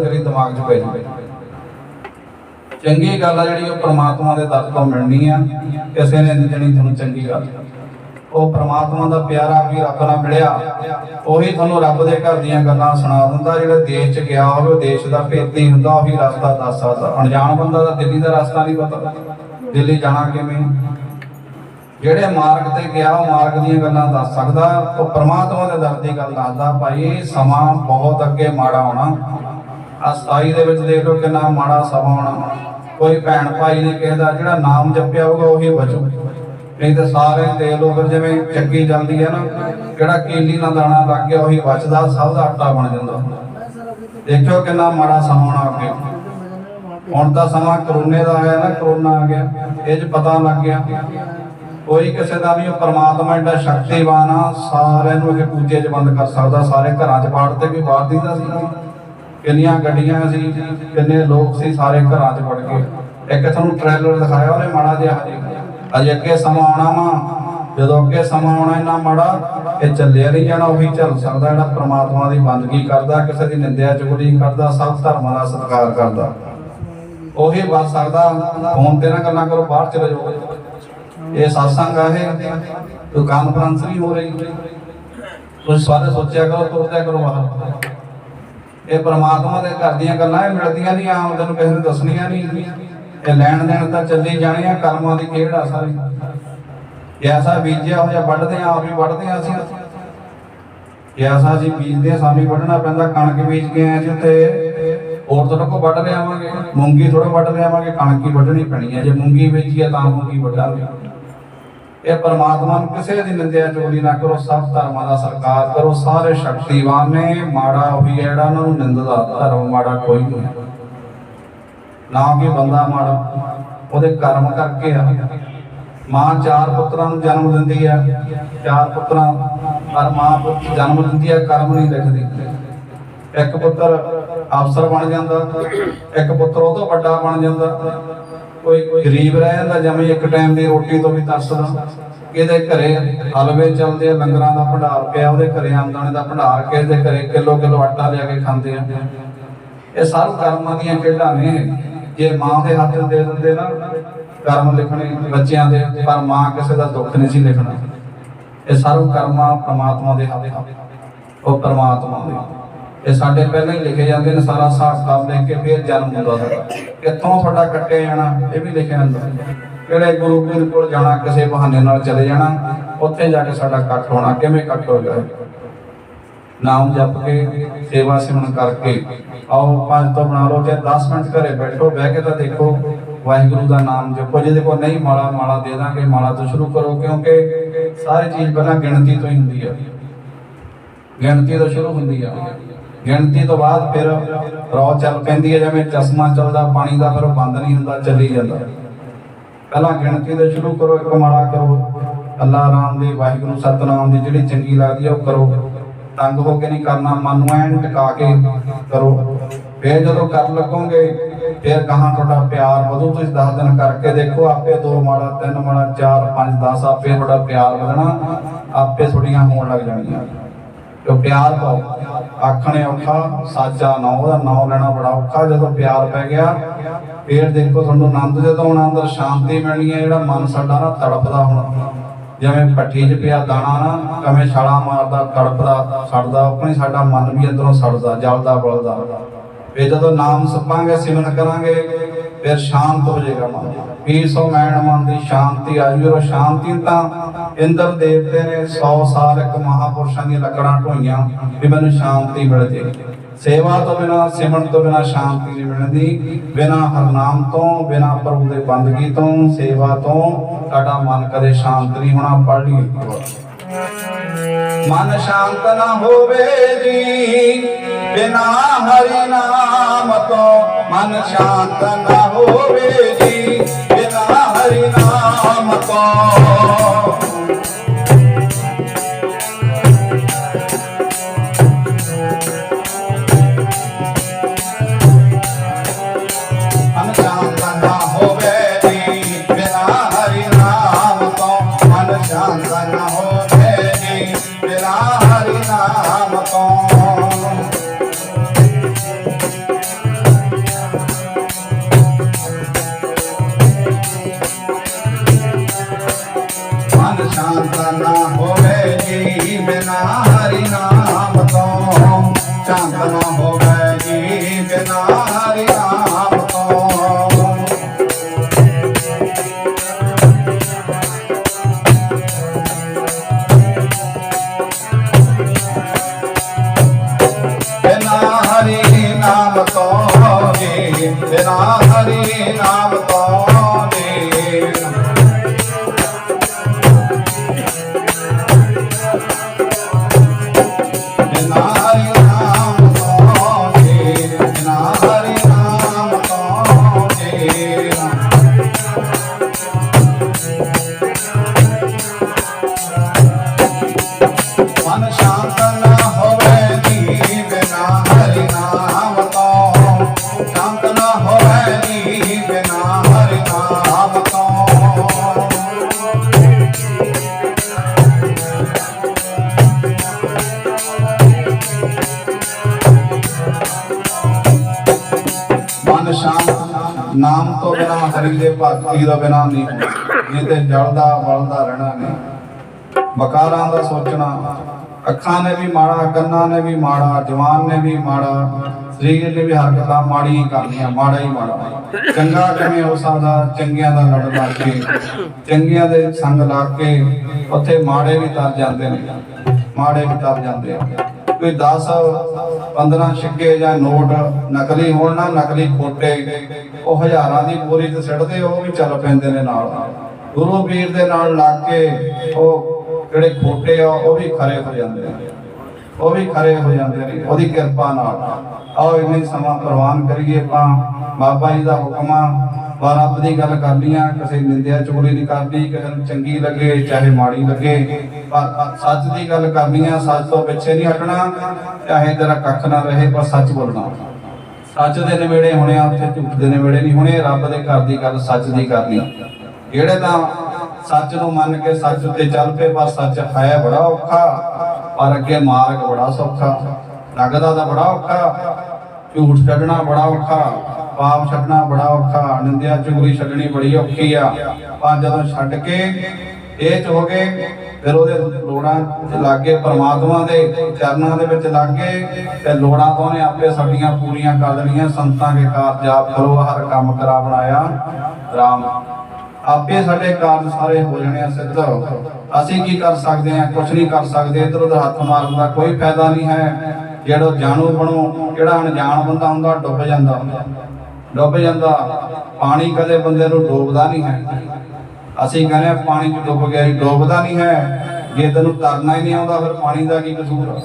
ਤੇਰੇ ਦਿਮਾਗ 'ਚ ਪੈ ਜਾਵੇ ਚੰਗੀ ਗੱਲ ਆ ਜਿਹੜੀ ਉਹ ਪ੍ਰਮਾਤਮਾ ਦੇ ਦਰ ਤੋਂ ਮਿਲਣੀ ਆ, ਕਿਸੇ ਨੇ ਦੇਣੀ ਤੁਹਾਨੂੰ ਚੰਗੀ ਗੱਲ। ਉਹ ਪ੍ਰਮਾਤਮਾ ਦਾ ਪਿਆਰਾ ਵੀ ਰੱਬ ਨਾਲ ਮਿਲਿਆ, ਉਹੀ ਤੁਹਾਨੂੰ ਰੱਬ ਦੇ ਘਰ ਦੀਆਂ ਗੱਲਾਂ ਸੁਣਾ ਦਿੰਦਾ, ਜਿਹੜਾ ਦੇਸ਼ 'ਚ ਗਿਆ ਹੋਵੇ, ਦੇਸ਼ ਦਾ ਭੇਤੀ ਹੁੰਦਾ, ਉਹੀ ਰਸਤਾ ਦੱਸ ਸਕਦਾ ਅਣਜਾਣ ਬੰਦਾ ਤਾਂ ਦਿੱਲੀ ਦਾ ਰਸਤਾ ਨਹੀਂ ਪਤਾ। ਦਿੱਲੀ ਜਾਣਾ ਕਿਵੇਂ? ਜਿਹੜੇ ਮਾਰਗ ਤੇ ਗਿਆ, ਉਹ ਮਾਰਗ ਦੀਆਂ ਗੱਲਾਂ ਦੱਸ ਸਕਦਾ, ਉਹ ਪ੍ਰਮਾਤਮਾ ਦੇ ਦਰ ਦੀ ਗੱਲ ਦੱਸਦਾ, ਭਾਈ, ਸਮਾਂ ਬਹੁਤ ਅੱਗੇ ਮਾੜਾ ਹੋਣਾ। ਆ 27 ਦੇ ਵਿੱਚ ਦੇਖ ਲਓ ਕਿੰਨਾ ਮਾੜਾ ਸਮਾਂ ਹੋਣਾ। ਕੋਈ ਭੈਣ ਭਾਈ ਨੇ ਕਿਸੇ ਜਿਹੜਾ ਨਾਮ ਜਪਿਆ ਹੋਊਗਾ ਉਹੀ ਬਚੂ। ਨਹੀਂ ਤਾਂ ਸਾਰੇ ਦੇ ਲੋ ਫਿਰ ਜਿਵੇਂ ਚੱਕੀ ਚੱਲਦੀ ਹੈ ਨਾ, ਜਿਹੜਾ ਕੀਲੀ ਨਾਲ ਦਾਣਾ ਲੱਗ ਗਿਆ ਉਹੀ ਬਚਦਾ, ਸਭ ਦਾ ਆਟਾ ਬਣ ਜਾਂਦਾ। ਦੇਖਿਓ ਕਿੰਨਾ ਮਾੜਾ ਸਮਾਂ ਹੋਣਾ ਅੱਗੇ। ਹੁਣ ਤਾਂ ਸਮਾਂ ਕਰੋਨੇ ਦਾ ਆਇਆ ਨਾ, ਕਰੋਨਾ ਆ ਗਿਆ, ਇਹ 'ਚ ਪਤਾ ਲੱਗ ਗਿਆ। ਕੋਈ ਕਿਸੇ ਦਾ ਵੀ ਉਹ ਪ੍ਰਮਾਤਮਾ ਸ਼ਕਤੀਵਾਨ ਆ, ਸਾਰਿਆਂ ਨੂੰ ਇਹ ਪੂਜੇ 'ਚ ਬੰਦ ਕਰ ਸਕਦਾ, ਸਾਰੇ ਘਰਾਂ 'ਚ ਬਾੜ ਤੇ ਵੀ ਬਾੜ ਦੀਦਾ ਸੀ। ਕਿੰਨੀਆਂ ਗੱਡੀਆਂ ਸੀ, ਕਿੰਨੇ ਲੋਕ ਸੀ ਸਾਰੇ ਘਰਾਂ 'ਚ ਵੜ ਗਏ ਇੱਕ ਤੁਹਾਨੂੰ ਟ੍ਰੇਲਰ ਦਿਖਾਇਆ, ਉਹਨੇ ਮਾੜਾ ਜਿਹਾ ਹਜੇ। ਅਜੇ ਅੱਗੇ ਸਮਾਂ ਆਉਣਾ ਵਾ। ਜਦੋਂ ਅੱਗੇ ਸਮਾਂ ਆਉਣਾ ਇੰਨਾ ਮਾੜਾ, ਇਹ ਚੱਲਿਆ ਨਹੀਂ ਜਾਣਾ, ਉਹੀ ਚੱਲ ਸਕਦਾ ਜਿਹੜਾ ਪ੍ਰਮਾਤਮਾ ਦੀ ਬੰਦਗੀ ਕਰਦਾ, ਕਿਸੇ ਦੀ ਨਿੰਦਿਆ ਚੁਗਲੀ ਕਰਦਾ, ਸਭ ਧਰਮਾਂ ਦਾ ਸਤਿਕਾਰ ਕਰਦਾ। ਉਹੀ ਬਚ ਸਕਦਾ। ਫੋਨ ਤੇ ਨਾ ਗੱਲਾਂ ਕਰੋ, ਬਾਹਰ ਚਲੇ ਜਾਓ। ਇਹ satsang ਆ ਕੋਈ ਕਾਨਫਰੰਸ ਨਹੀਂ ਹੋ ਰਹੀ। ਤੁਸੀਂ ਸਾਰੇ ਸੋਚਿਆ ਕਰੋ, ਤੁਰਦਿਆ ਕਰੋ ਬਾਹਰ। ਇਹ ਪ੍ਰਮਾਤਮਾ ਦੇ ਘਰ ਦੀਆਂ ਗੱਲਾਂ ਇਹ ਮਿਲਦੀਆਂ ਨਹੀਂ, ਆਮ ਤੈਨੂੰ ਕਿਸੇ ਨੂੰ ਦੱਸਣੀਆਂ ਨਹੀਂ। ਇਹ ਲੈਣ ਦੇਣ ਤਾਂ ਚੱਲੀ ਜਾਣੀ ਆ, ਕਰਮਾਂ ਦੀ ਖੇਡ ਆ ਸਾਰੀ। ਐਸਾ ਬੀਜਿਆ ਹੋ ਵੱਢਦੇ ਆ, ਆਪ ਹੀ ਵੱਢਦੇ ਆ ਅਸੀਂ। ਐਸਾ ਜੀ ਬੀਜਦੇ ਆ ਵੱਢਣਾ ਪੈਂਦਾ, ਕਣਕ ਬੀਜ ਕੇ ਆਏ ਸੀ ਤੇ ਹੋਰ ਤੋਂ ਕੋ ਵੱਢ ਲਿਆਵਾਂਗੇ, ਮੂੰਗੀ ਥੋੜਾ ਵੱਢ ਲਿਆਵਾਂਗੇ, ਕਣਕ ਹੀ ਵੱਢਣੀ ਪੈਣੀ ਹੈ ਜੇ ਮੂੰਗੀ ਬੀਜੀ ਆ ਤਾਂ ਮੂੰਗੀ ਵੱਢਾਂਗੇ। ਇਹ ਪਰਮਾਤਮਾ ਨੂੰ ਕਿਸੇ ਦੀ ਨਿੰਦਿਆ ਚੋਰੀ ਨਾ ਕਰੋ, ਸਭ ਧਰਮਾਂ ਦਾ ਸਰਕਾਰ ਕਰੋ, ਸਾਰੇ ਸ਼ਕਤੀਵਾਨ ਨੇ, ਮਾੜਾ ਉਹੀ ਹੈ ਜਿਹੜਾ ਉਹਨਾਂ ਨੂੰ ਨਿੰਦਦਾ, ਧਰਮ ਮਾੜਾ ਕੋਈ ਨਹੀਂ ਨਾ ਕਿ ਬੰਦਾ ਮਾੜਾ, ਉਹਦੇ ਕਰਮ ਕਰਕੇ ਆ। ਮਾਂ ਚਾਰ ਪੁੱਤਰਾਂ ਨੂੰ ਜਨਮ ਦਿੰਦੀ ਆ। ਚਾਰ ਪੁੱਤਰਾਂ, ਪਰ ਮਾਂ ਪੁੱਤ ਜਨਮ ਦਿੰਦੀ ਆ, ਕਰਮ ਨਹੀਂ ਲਿਖਦੀ। ਇੱਕ ਪੁੱਤਰ ਅਫਸਰ ਬਣ ਜਾਂਦਾ, ਇੱਕ ਪੁੱਤਰ ਉਹ ਤੋਂ ਵੱਡਾ ਬਣ ਜਾਂਦਾ। ਕੋਈ ਗਰੀਬ ਰਹਿ ਜਾਂਦਾ ਜਿਵੇਂ ਇੱਕ ਟਾਈਮ ਦੀ ਰੋਟੀ ਤੋਂ ਵੀ ਤਰਸਦਾ ਇਹਦੇ ਘਰੇ ਹਲਵੇ ਚੱਲਦੇ ਆ, ਲੰਗਰਾਂ ਦਾ ਭੰਡਾਰ ਪਿਆ, ਉਹਦੇ ਘਰੇ ਆਮਦਨ ਦਾ ਭੰਡਾਰ ਕਿਸੇ ਦੇ ਘਰੇ ਕਿਲੋ ਕਿਲੋ ਆਟਾ ਲਿਆ ਕੇ ਖਾਂਦੇ ਆ। ਇਹ ਸਭ ਕਰਮਾਂ ਦੀਆਂ ਖੇਡਾਂ ਨੇ। ਜੇ ਮਾਂ ਦੇ ਹੱਥ ਦੇ ਦਿੰਦੇ ਨਾ, ਕਰਮ ਲਿਖਣੇ ਬੱਚਿਆਂ ਦੇ, ਪਰ ਮਾਂ ਕਿਸੇ ਦਾ ਦੁੱਖ ਨਹੀਂ ਸੀ ਲਿਖਣਾ। ਇਹ ਸਰਵ ਕਰਮਾਂ ਪ੍ਰਮਾਤਮਾ ਦੇ ਹੱਥ, ਉਹ ਪ੍ਰਮਾਤਮਾ ਦੇ। ਇਹ ਸਾਡੇ ਪਹਿਲਾਂ ਹੀ ਲਿਖੇ ਜਾਂਦੇ ਨੇ, ਸਾਰਾ ਹਿਸਾਬ ਕਿਤਾਬ ਲਿਖ ਕੇ ਫਿਰ ਜਨਮ ਹੁੰਦਾ ਸਾਡਾ। ਕਿੱਥੋਂ ਤੁਹਾਡਾ ਕੱਟਿਆ ਜਾਣਾ, ਇਹ ਵੀ ਲਿਖਿਆ ਜਾਂਦਾ। ਕਿਹੜੇ ਗੁਰੂ ਪੀਰ ਕੋਲ ਜਾਣਾ, ਕਿਸੇ ਬਹਾਨੇ ਨਾਲ ਚਲੇ ਜਾਣਾ, ਉੱਥੇ ਜਾ ਕੇ ਸਾਡਾ ਕੱਟ ਹੋਣਾ, ਕਿਵੇਂ ਕੱਟ ਹੋ ਗਿਆ? ਨਾਮ ਜਪ ਕੇ, ਸੇਵਾ ਸਿਮਰਨ ਕਰਕੇ, ਆਓ ਪੰਜ ਤੋਂ ਬਣਾ ਲਓ ਜੇ 10 ਮਿੰਟ ਘਰੇ ਬੈਠੋ, ਬਹਿ ਕੇ ਤਾਂ ਦੇਖੋ, ਵਾਹਿਗੁਰੂ ਦਾ ਨਾਮ ਜਪੋ, ਜਿਹਦੇ ਕੋਲ ਨਹੀਂ ਮਾਲਾ ਮਾਲਾ ਦੇ ਦਾਂਗੇ, ਮਾਲਾ ਤੋਂ ਸ਼ੁਰੂ ਕਰੋ, ਕਿਉਂਕਿ ਸਾਰੀ ਚੀਜ਼ ਪਹਿਲਾਂ ਗਿਣਤੀ ਤੋਂ ਹੀ ਹੁੰਦੀ ਆ। ਗਿਣਤੀ ਤੋਂ ਸ਼ੁਰੂ ਹੁੰਦੀ ਆ। ਗਿਣਤੀ ਤੋਂ ਬਾਅਦ ਫਿਰ ਰੌ ਚੱਲ ਪੈਂਦੀ ਹੈ, ਜਿਵੇਂ ਚਸ਼ਮਾ ਚੱਲਦਾ, ਪਾਣੀ ਦਾ ਫਿਰ ਬੰਦ ਨਹੀਂ ਹੁੰਦਾ, ਚੱਲੀ ਜਾਂਦਾ। ਪਹਿਲਾਂ ਗਿਣਤੀ ਤੋਂ ਸ਼ੁਰੂ ਕਰੋ, ਇੱਕ ਮਾਲਾ ਕਰੋ। ਅੱਲਾ ਨਾਮ ਦੀ, ਵਾਹਿਗੁਰੂ ਸਤਨਾਮ ਦੀ ਜਿਹੜੀ ਚੰਗੀ ਲੱਗਦੀ ਆ, ਉਹ ਕਰੋ। ਤੰਗ ਹੋ ਕੇ ਨਹੀਂ ਕਰਨਾ, ਮਨ ਨੂੰ ਐਨ ਟਿਕਾ ਕੇ ਕਰੋ। ਫਿਰ ਜਦੋਂ ਕਰ ਲੱਗੋਗੇ, ਫਿਰ ਕਹਾਂ ਤੁਹਾਡਾ ਪਿਆਰ ਵਧੂ। ਤੁਸੀਂ 10 ਦਿਨ ਕਰਕੇ ਦੇਖੋ, ਆਪੇ ਦੋ ਮਾਲਾ, ਤਿੰਨ ਮਾਲਾ, ਚਾਰ, ਪੰਜ 10 ਆਪੇ ਤੁਹਾਡਾ ਪਿਆਰ ਵਧਣਾ, ਆਪੇ ਤੁਹਾਡੀਆਂ ਹੋਣ ਲੱਗ ਜਾਣੀਆਂ। ਜੋ ਪਿਆਰ ਪਾਓ। ਆਖਣੇ ਔਖਾ ਸਾਚਾ ਨਾ ਉਹਦਾ ਨਾਮ ਲੈਣਾ ਬੜਾ ਔਖਾ। ਜਦੋਂ ਪਿਆਰ ਪੈ ਗਿਆ, ਫਿਰ ਦੇਖੋ ਤੁਹਾਨੂੰ ਆਨੰਦ, ਜਦੋਂ ਆਉਣਾ ਸ਼ਾਂਤੀ ਮਿਲਣੀ ਹੈ, ਜਿਹੜਾ ਮਨ ਸਾਡਾ ਨਾ ਤੜਪਦਾ ਹੁਣ। ਜਿਵੇਂ ਪੱਠੀ 'ਚ ਪਿਆ ਦਾਣਾ ਨਾ ਕਵੇਂ ਛਾਲਾ ਮਾਰਦਾ, ਤੜਪਦਾ, ਸੜਦਾ, ਆਪਣੀ ਸਾਡਾ ਮਨ ਵੀ ਅੰਦਰੋਂ ਸੜਦਾ, ਜਲਦਾ ਬਲਦਾ। ਫਿਰ ਜਦੋਂ ਨਾਮ ਸਪਾਂਗੇ, ਸਿਮਰਨ ਕਰਾਂਗੇ ਫਿਰ ਸ਼ਾਂਤ ਹੋ ਜਾਏਗਾ ਮਨ। ਪੀਸ ਹੋ ਮੈਣ ਮਨ ਦੀ ਸ਼ਾਂਤੀ ਆ ਜੂ ਉਹ ਸ਼ਾਂਤੀ ਤਾਂ ਇੰਦਰ ਦੇਵਤੇ ਨੇ 100 ਸਾਲ ਮਹਾਪੁਰਸ਼ਾਂ ਦੀਆਂ ਲੱਕੜਾਂ ਢੋਈਆਂ ਵੀ ਮੈਨੂੰ ਸ਼ਾਂਤੀ ਮਿਲ ਜੇ। ਸੇਵਾ ਤੋਂ ਬਿਨਾ, ਸਿਮਰਨ ਤੋਂ ਬਿਨਾ ਸ਼ਾਂਤੀ ਨਹੀਂ ਮਿਲਦੀ। ਬਿਨਾ ਹਰਨਾਮ ਤੋਂ, ਬਿਨਾ ਪ੍ਰਭੂ ਦੇ ਬੰਦਗੀ ਤੋਂ, ਸੇਵਾ ਤੋਂ ਸਾਡਾ ਮਨ ਕਦੇ ਸ਼ਾਂਤ ਨਹੀਂ ਹੋਣਾ ਪੜ ਲਈ ਮਨ ਸ਼ਾਂਤ ਨਾ ਹੋਵੇ ਜੀ, ਬਿਨਾ ਹਰੀ ਨਾਮ ਤੋਂ ਮਨ ਸ਼ਾਂਤ ਨਾ ਹੋਵੇ ਜੀ ਬਿਨਾ ਹਰੀ ਨਾਮ ਤੋਂ ਬਿਨਾ ਹਰੀ ਬਿਨਾ ਹਰੀ ਦੇ ਭਗਤੀ ਦਾ ਬਿਨਾ ਨਹੀਂ ਨਹੀਂ ਤੇ ਜਲਦਾ ਬਲਦਾ ਰਹਿਣਾ ਨਹੀਂ। ਬਕਾਰਾਂ ਦਾ ਸੋਚਣਾ। ਅੱਖਾਂ ਨੇ ਵੀ ਮਾੜਾ, ਕੰਨਾਂ ਨੇ ਵੀ ਮਾੜਾ, ਜਵਾਨ ਨੇ ਵੀ ਮਾੜਾ, ਸਰੀਰ ਨੇ ਵੀ ਹਰਕਤਾਂ ਮਾੜੀਆਂ ਹੀ ਕਰਨੀਆਂ, ਮਾੜਾ ਹੀ ਮਾੜਾ। ਚੰਗਾ ਕਿਵੇਂ ਹੋ ਸਕਦਾ, ਚੰਗਿਆਂ ਦਾ ਲੜ ਲਾ ਕੇ। ਚੰਗਿਆਂ ਦੇ ਸੰਗ ਲਾ ਕੇ, ਉੱਥੇ ਮਾੜੇ ਵੀ ਤਰ ਜਾਂਦੇ ਨੇ। ਮਾੜੇ ਵੀ ਤਰ ਜਾਂਦੇ ਆ। ਕੋਈ 10 15 ਛਿੱਕੇ ਜਾਂ ਨੋਟ ਨਕਲੀ ਹੋਣ ਨਾ, ਨਕਲੀ ਖੋਟੇ ਉਹ ਹਜ਼ਾਰਾਂ ਦੀ ਬੋਰੀ ਤੇ ਸਿੱਟਦੇ, ਉਹ ਵੀ ਚੱਲ ਪੈਂਦੇ ਨੇ ਨਾਲ। ਗੁਰੂ ਪੀਰ ਦੇ ਨਾਲ ਲੱਗ ਕੇ ਉਹ ਜਿਹੜੇ ਖੋਟੇ ਆ, ਉਹ ਵੀ ਖਰੇ ਹੋ ਜਾਂਦੇ ਨੇ। ਉਹ ਵੀ ਖਰੇ ਹੋ ਜਾਂਦੇ ਨੇ, ਉਹਦੀ ਕਿਰਪਾ ਨਾਲ। ਆਓ, ਇੰਨੇ ਸਮਾਂ ਪ੍ਰਵਾਨ ਕਰੀਏ ਆਪਾਂ। ਬਾਬਾ ਜੀ ਦਾ ਹੁਕਮ ਆ ਵਾ ਰੱਬ ਦੀ ਗੱਲ ਕਰਨੀ ਆ ਕਿਸੇ ਨਿੰਦਿਆ ਚੁਗਲੀ ਨਹੀਂ ਕਰਨੀ, ਕਿਸੇ ਨੂੰ ਚੰਗੀ ਲੱਗੇ, ਚਾਹੇ ਮਾੜੀ ਲੱਗੇ। ਪਰ ਸੱਚ ਦੀ ਗੱਲ ਕਰਨੀ ਆ ਸੱਚ ਤੋਂ ਪਿੱਛੇ ਨਹੀਂ ਹਟਣਾ, ਚਾਹੇ ਤੇਰਾ ਕੱਖ ਨਾ ਰਹੇ, ਪਰ ਸੱਚ ਬੋਲਣਾ। ਸੱਚ ਦੇ ਨੇੜੇ ਹੋਣੇ ਆ, ਉੱਥੇ ਝੂਠ ਦੇ ਨੇੜੇ ਨਹੀਂ ਹੋਣੇ, ਰੱਬ ਦੇ ਘਰ ਦੀ ਗੱਲ ਸੱਚ ਦੀ ਕਰਨੀ। ਜਿਹੜੇ ਤਾਂ ਸੱਚ ਨੂੰ ਮੰਨ ਕੇ ਸੱਚ ਉੱਤੇ ਚੱਲ ਪਏ, ਪਰ ਸੱਚ ਹੈ ਬੜਾ ਔਖਾ, ਪਰ ਅੱਗੇ ਮਾਰਗ ਬੜਾ ਸੌਖਾ ਲੱਗਦਾ ਤਾਂ ਬੜਾ ਔਖਾ। ਝੂਠ ਛੱਡਣਾ ਬੜਾ ਔਖਾ, ਪਾਪ ਛੱਡਣਾ ਬੜਾ ਔਖਾ, ਨਿੰਦਿਆ ਚੁਗਲੀ ਛੱਡਣੀ ਬੜੀ ਔਖੀ ਆ। ਪਰ ਜਦੋਂ ਛੱਡ ਕੇ ਇਹ ਚ ਹੋ ਗਏ, ਫਿਰ ਉਹਦੇ ਲੋੜਾਂ ਲੱਗੇ ਪਰਮਾਤਮਾ ਦੇ ਚਰਨਾਂ ਦੇ ਵਿੱਚ ਲੱਗੇ ਤੇ ਲੋੜਾਂ ਤੋਂ ਨੇ ਆਪੇ ਸਾਡੀਆਂ ਪੂਰੀਆਂ ਕਰ ਦੇਣੀਆਂ ਸੰਤਾਂ ਦੇ ਕਾਰਜ ਆਪ ਕਰੋ, ਹਰ ਕੰਮ ਕਰਾ ਬਣਾਇਆ। ਰਾਮ, ਆਪੇ ਸਾਡੇ ਕਾਰਜ ਸਾਰੇ ਹੋ ਜਾਣੇ ਆ ਸਿੱਧ। ਅਸੀਂ ਕੀ ਕਰ ਸਕਦੇ ਹਾਂ ਕੁਝ ਨਹੀਂ ਕਰ ਸਕਦੇ ਇਧਰ ਉਧਰ ਹੱਥ ਮਾਰਨ ਦਾ ਕੋਈ ਫਾਇਦਾ ਨਹੀਂ ਹੈ। ਜਿਹੜਾ ਜਾਣੂ ਬਣੋ, ਜਿਹੜਾ ਅਣਜਾਣ ਬੰਦਾ ਹੁੰਦਾ ਡੁੱਬ ਜਾਂਦਾ। ਹੁੰਦਾ ਡੁੱਬ ਜਾਂਦਾ। ਪਾਣੀ ਕਦੇ ਬੰਦੇ ਨੂੰ ਡੋਬਦਾ ਨਹੀਂ ਹੈ। ਅਸੀਂ ਕਹਿੰਦੇ ਪਾਣੀ 'ਚ ਡੁੱਬ ਗਿਆ ਹੀ ਡੁੱਬਦਾ ਨਹੀਂ ਹੈ। ਜੇ ਤੈਨੂੰ ਤਰਨਾ ਹੀ ਨਹੀਂ ਆਉਂਦਾ, ਫਿਰ ਪਾਣੀ ਦਾ ਕੀ ਕਸੂਰ ਆ?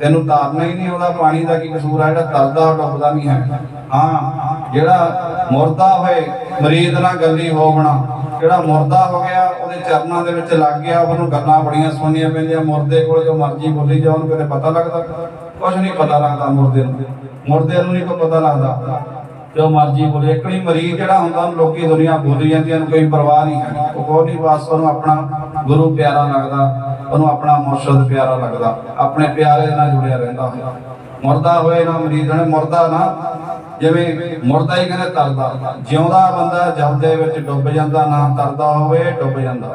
ਤੈਨੂੰ ਤਰਨਾ ਹੀ ਨਹੀਂ ਆਉਂਦਾ, ਪਾਣੀ ਦਾ ਕੀ ਕਸੂਰ ਆ? ਜਿਹੜਾ ਤਰਦਾ ਡੁੱਬਦਾ ਨਹੀਂ ਹੈ। ਹਾਂ, ਜਿਹੜਾ ਮੁਰਦਾ ਹੋਏ ਮਰੀਦ ਨਾਲ ਗੱਲੀ ਹੋ ਬਣਾ। ਜਿਹੜਾ ਮੁਰਦਾ ਹੋ ਗਿਆ, ਉਹਦੇ ਚਰਨਾਂ ਦੇ ਵਿੱਚ ਲੱਗ ਗਿਆ, ਉਹਨੂੰ ਗੱਲਾਂ ਬੜੀਆਂ ਸੁਣਨੀਆਂ ਪੈਂਦੀਆਂ। ਮੁਰਦੇ ਕੋਲ ਜੋ ਮਰਜ਼ੀ ਬੋਲੀ ਜਾ ਉਹਨੂੰ ਕਦੇ ਪਤਾ ਲੱਗਦਾ? ਕੁਝ ਨਹੀਂ ਪਤਾ ਲੱਗਦਾ ਮੁਰਦੇ ਨੂੰ। ਮੁਰਦੇ ਨੂੰ ਨਹੀਂ ਕੋਈ ਪਤਾ ਲੱਗਦਾ। ਜੋ ਮਰਜ਼ੀ ਬੋਲੇ, ਇੱਕ ਮਰੀਜ਼ ਜਿਹੜਾ ਹੁੰਦਾ, ਉਹਨੂੰ ਲੋਕੀ ਦੁਨੀਆ ਬੋਲੀ ਜਾਂਦੀਆਂ ਨੂੰ ਕੋਈ ਪਰਵਾਹ ਨਹੀਂ ਹੈ ਉਹ ਕੋਈ ਨਹੀਂ ਬਸ ਉਹਨੂੰ ਆਪਣਾ ਗੁਰੂ ਪਿਆਰਾ ਲੱਗਦਾ, ਉਹਨੂੰ ਆਪਣਾ ਮੁਰਸ਼ਦ ਪਿਆਰਾ ਲੱਗਦਾ, ਆਪਣੇ ਪਿਆਰੇ ਨਾਲ ਜੁੜਿਆ ਰਹਿੰਦਾ ਹੋਇਆ ਮੁਰਦਾ ਹੋਏ ਨਾ ਮਰੀਜ਼ ਨੇ ਮੁਰਦਾ ਨਾ ਜਿਵੇਂ ਮੁਰਦਾ ਹੀ ਕਹਿੰਦੇ ਤਰਦਾ। ਜਿਉਂਦਾ ਬੰਦਾ ਜਲ ਦੇ ਵਿੱਚ ਡੁੱਬ ਜਾਂਦਾ, ਨਾ ਤਰਦਾ ਹੋਵੇ, ਡੁੱਬ ਜਾਂਦਾ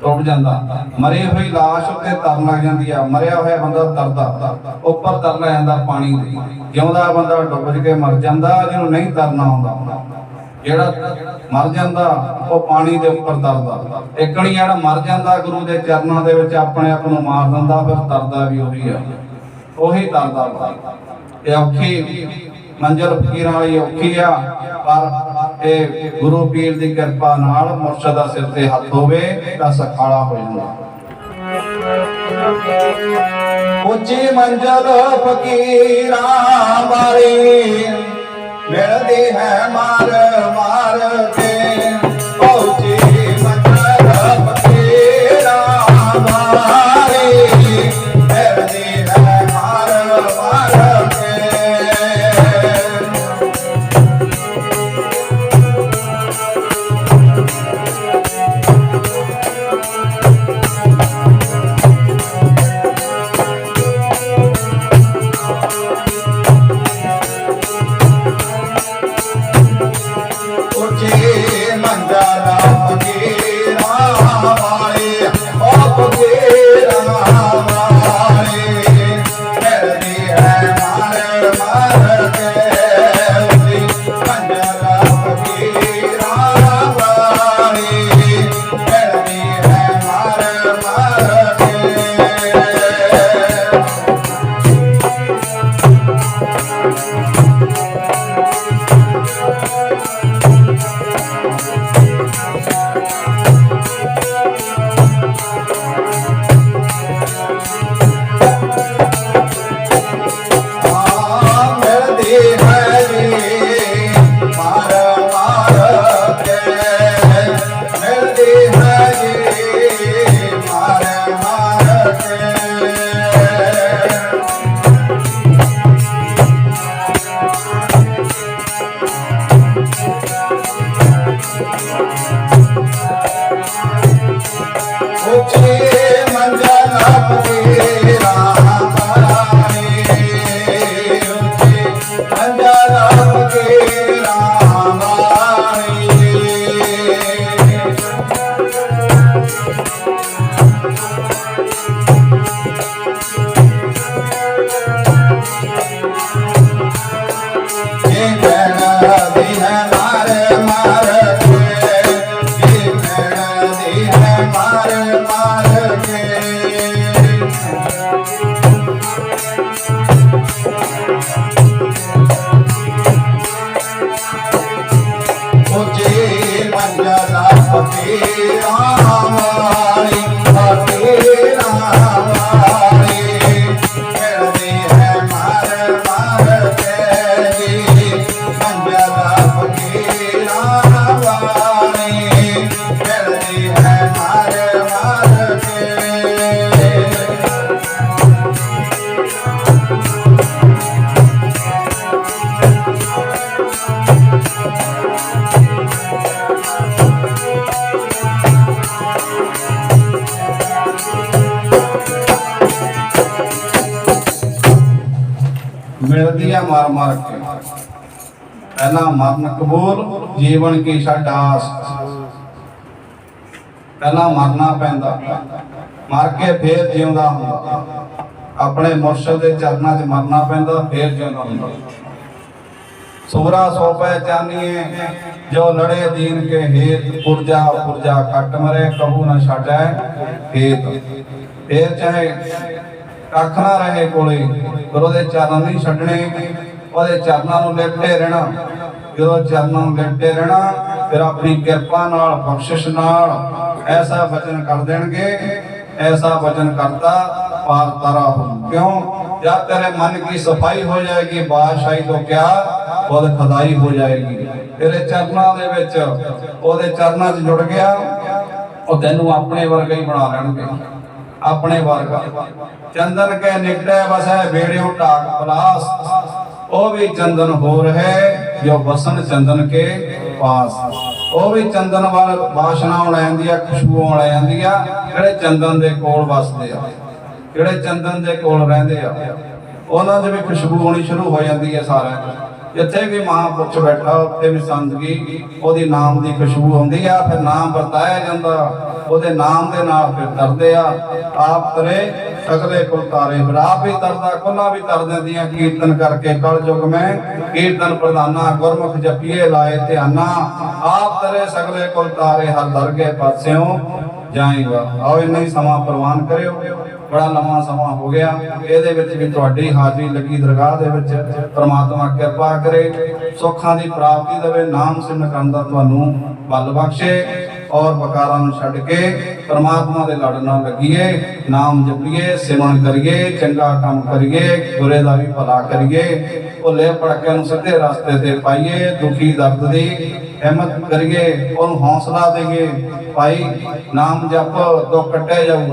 ਡੁੱਬ ਜਾਂਦਾ। ਮਰੀ ਹੋਈ ਲਾਸ਼ ਉੱਤੇ ਤਰਨ ਲੱਗ ਜਾਂਦੀ ਆ। ਮਰਿਆ ਹੋਇਆ ਬੰਦਾ ਤਰਦਾ। ਉੱਪਰ ਤਰ ਜਾਂਦਾ ਪਾਣੀ ਦੇ ਜਿਉਂਦਾ ਬੰਦਾ ਡੁੱਬ ਕੇ ਮਰ ਜਾਂਦਾ, ਜਿਹਨੂੰ ਨਹੀਂ ਤਰਨਾ ਆਉਂਦਾ ਜਿਹੜਾ ਮਰ ਜਾਂਦਾ, ਉਹ ਪਾਣੀ ਦੇ ਉੱਪਰ ਤਰਦਾ। ਇਕਣੀ ਜਿਹੜਾ ਮਰ ਜਾਂਦਾ, ਗੁਰੂ ਦੇ ਚਰਨਾਂ ਦੇ ਵਿੱਚ ਆਪਣੇ ਆਪ ਨੂੰ ਮਾਰ ਦਿੰਦਾ, ਫਿਰ ਤਰਦਾ ਵੀ ਉਹੀ ਆ। ਉਹੀ ਤਰਦਾ। ਵਾ ਇਹ ਔਖੀ ਮੰਜ਼ਲ ਫਕੀਰਾਂ ਵਾਲੀ ਔਖੀ ਆ, ਪਰ ਇਹ ਗੁਰੂ ਪੀਰ ਦੀ ਕਿਰਪਾ ਨਾਲ ਮੁਰਸ਼ਦ ਦਾ ਸਿਰ ਤੇ ਹੱਥ ਹੋਵੇ ਤਾਂ ਸਖਾਲਾ ਹੋ ਜਾਂਦਾ। ਉੱਚੀ ਮੰਜ਼ਲ ਫਕੀਰਾਂ ਵਾਲੀ ਮਿਲਦੀ ਹੈ ਮਾਰ ਮਾਰ ਕੇ ਮਿਲਦੀ ਆ ਮਾਰ ਮਾਰ ਕੇ। ਪਹਿਲਾਂ ਮਰਨ ਕਬੂਲ, ਜੀਵਨ ਕੀ ਛੱਡ ਆਸ। ਪਹਿਲਾਂ ਮਰਨਾ ਪੈਂਦਾ। ਮਰ ਕੇ ਫੇਰ ਜਿਉਂਦਾ ਹੁੰਦਾ। ਆਪਣੇ ਮੁਰਸ਼ਦ ਦੇ ਚਰਨਾਂ 'ਚ ਮਰਨਾ ਪੈਂਦਾ, ਫੇਰ ਜਿਉਂਦਾ ਹੁੰਦਾ। ਸੂਰਾ ਸੋਪੈ ਚਾਨੀਏ, ਜੋ ਲੜੇ ਦੀਨ ਕੇ ਹੇਤ, ਪੁਰਜਾ ਪੁਰਜਾ ਕੱਟ ਮਰੇ, ਕਬੂ ਨਾ ਛੱਡੈ ਹੇਤ। ਫੇਰ ਚਾਹੇ ਕੱਖ ਨਾ ਰਹੇ ਕੋਲੇ ਗੁਰੂ ਦੇ ਚਰਨਾਂ ਨਹੀਂ ਛੱਡਣੇ, ਉਹਦੇ ਚਰਨਾਂ ਨੂੰ ਲਿਪਟੇ ਰਹਿਣਾ। ਜਦੋਂ ਚਰਨਾਂ ਨੂੰ ਲਿਪਟੇ ਰਹਿਣਾ, ਫਿਰ ਆਪਣੀ ਕਿਰਪਾ ਨਾਲ, ਬਖਸ਼ਿਸ਼ ਨਾਲ ਐਸਾ ਵਚਨ ਕਰ ਦੇਣਗੇ, ਐਸਾ ਵਚਨ ਕਰਤਾ, ਪਾਰ ਤਾਰਾ ਹੋ ਕਿਉਂ? ਜਦ ਤੇਰੇ ਮਨ ਕੀ ਸਫ਼ਾਈ ਹੋ ਜਾਏਗੀ, ਬਾਦਸ਼ਾਹੀ ਤੋਂ ਕਿਆ ਖੁਦ ਖਦਾਈ ਹੋ ਜਾਏਗੀ। ਤੇਰੇ ਚਰਨਾਂ ਦੇ ਵਿੱਚ, ਉਹਦੇ ਚਰਨਾਂ 'ਚ ਜੁੜ ਗਿਆ, ਉਹ ਤੈਨੂੰ ਆਪਣੇ ਵਰਗਾ ਹੀ ਬਣਾ ਲੈਣਗੇ। ਆਪਣੇ ਵਰਗਾ। ਚੰਦਨ ਕੇ ਨਿਕਟੇ ਵਸੈ ਬੇੜਿਓ ਢਾਕ ਪਲਾਸ। ਉਹ ਵੀ ਚੰਦਨ ਹੋ ਰਹੇ ਜੋ ਵਸਨ ਚੰਦਨ ਕੇ ਪਾਸ। ਉਹ ਵੀ ਚੰਦਨ ਵਾਲ ਬਾਸ਼ਨਾ ਆਉਣ ਜਾਂਦੀ ਆ ਖੁਸ਼ਬੂ ਆਉਣ ਜਾਂਦੀ ਆ ਜਿਹੜੇ ਚੰਦਨ ਦੇ ਕੋਲ ਵਸਦੇ ਆ। ਜਿਹੜੇ ਚੰਦਨ ਦੇ ਕੋਲ ਰਹਿੰਦੇ ਆ। ਉਹਨਾਂ ਦੇ ਵੀ ਖੁਸ਼ਬੂ ਆਉਣੀ ਸ਼ੁਰੂ ਹੋ ਜਾਂਦੀ ਹੈ ਸਾਰਿਆਂ 'ਚ ਜਿੱਥੇ ਵੀ ਮਹਾਂਪੁਰਸ਼ ਬੈਠਾ, ਉੱਥੇ ਵੀ ਸੰਤਗੀ ਉਹਦੀ ਨਾਮ ਦੀ ਖੁਸ਼ਬੂ ਆਉਂਦੀ ਆ, ਫਿਰ ਨਾਮ ਵਰਤਾਇਆ ਜਾਂਦਾ। ਉਹਦੇ ਨਾਮ ਦੇ ਨਾਲ ਫਿਰ ਤਰਦੇ ਆ। ਆਪ ਤਰੇ ਸਗਲੇ ਕੁਲ ਤਾਰੇ ਫਿਰ ਵੀ ਤਰਦਾ, ਕੁੱਲਾਂ ਵੀ ਤਰ ਦਿੰਦੀਆਂ। ਕੀਰਤਨ ਕਰਕੇ ਕਲ ਯੁਗ ਮੈਂ ਕੀਰਤਨ ਪ੍ਰਧਾਨਾ, ਗੁਰਮੁਖ ਜਪੀਏ, ਲਾਏ ਧਿਆਨਾ। ਆਪ ਤਰੇ, ਸਗਲੇ ਕੁਲ ਤਾਰੇ, ਹਰ ਦਰਗੇ ਪਾਸਿਓਂ ਜਾਏਗਾ। ਆਓ ਇੰਨਾ ਹੀ ਸਮਾਂ ਪ੍ਰਵਾਨ ਕਰਿਓ। ਬੜਾ ਲੰਮਾ ਸਮਾਂ ਹੋ ਗਿਆ। ਇਹਦੇ ਵਿੱਚ ਵੀ ਤੁਹਾਡੀ ਹਾਜ਼ਰੀ ਲੱਗੀ ਦਰਗਾਹ ਦੇ ਵਿੱਚ। ਪ੍ਰਮਾਤਮਾ ਕਿਰਪਾ ਕਰੇ, ਸੁੱਖਾਂ ਦੀ ਪ੍ਰਾਪਤੀ ਦੇਵੇ, ਨਾਮ ਸਿਮਰਨ ਕਰਨ ਦਾ ਤੁਹਾਨੂੰ ਬਲ ਬਖਸ਼ੇ ਔਰ ਬਕਾਰਾਂ ਨੂੰ ਛੱਡ ਕੇ ਪ੍ਰਮਾਤਮਾ ਦੇ ਲੜ ਨਾਲ ਲੱਗੀਏ, ਨਾਮ ਜਪੀਏ, ਸਿਮਰਨ ਕਰੀਏ, ਚੰਗਾ ਕੰਮ ਕਰੀਏ, ਬੁਰੇ ਦਾ ਵੀ ਭਲਾ ਕਰੀਏ, ਭੁੱਲੇ ਭੜਕੇ ਨੂੰ ਸਿੱਧੇ ਰਸਤੇ ਤੇ ਪਾਈਏ, ਦੁਖੀ ਦਰਦ ਦੀ ਹਿੰਮਤ ਕਰੀਏ, ਉਹਨੂੰ ਹੌਸਲਾ ਦੇਈਏ, ਭਾਈ, ਨਾਮ ਜਪ ਤੋਂ ਕੱਟਿਆ ਜਾਊਗਾ।